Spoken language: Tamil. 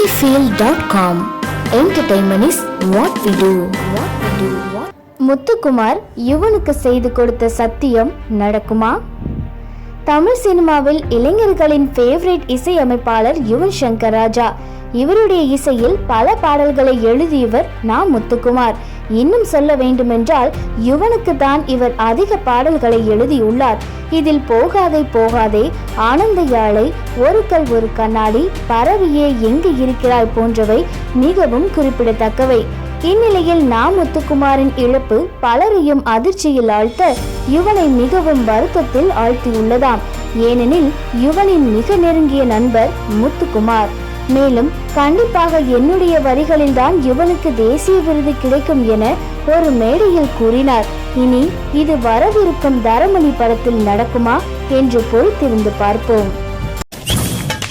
cinefield.com Entertainment is what we do. What we do. What Muthukumar யுவனுக்கு செய்து கொடுத்த சத்தியம் நடக்குமா தமிழ் சினிமாவில் இளைஞர்களின் ஃபேவரட் இசையமைப்பாளர் யுவன் சங்கர் ராஜா இவருடைய இசையில் பல பாடல்களை எழுதியவர் நா முத்துக்குமார். இன்னும் சொல்ல வேண்டுமென்றால் யுவனுக்கு தான் இவர் அதிக பாடல்களை எழுதியுள்ளார். இதில் போகாதே போகாதே ஆனந்த யாழை ஒரு கல் ஒரு கண்ணாடி பரவியே எங்கு இருக்கிறாய் போன்றவை மிகவும் குறிப்பிடத்தக்கவை. இந்நிலையில் நா முத்துக்குமாரின் இழப்பு பலரையும் அதிர்ச்சியில் ஆழ்த்த யுவனை மிகவும் வருத்தத்தில் ஆழ்த்தியுள்ளதாம். ஏனெனில் யுவனின் மிக நெருங்கிய நண்பர் முத்துக்குமார். மேலும் கண்டிப்பாக என்னுடைய வரிகளில்தான் யுவனுக்கு தேசிய விருது கிடைக்கும் என ஒரு மேடையில் கூறினார். இனி இது வரவிருக்கும் தரமணி படத்தில் நடக்குமா? என்று பொறுத்திருந்து பார்ப்போம்.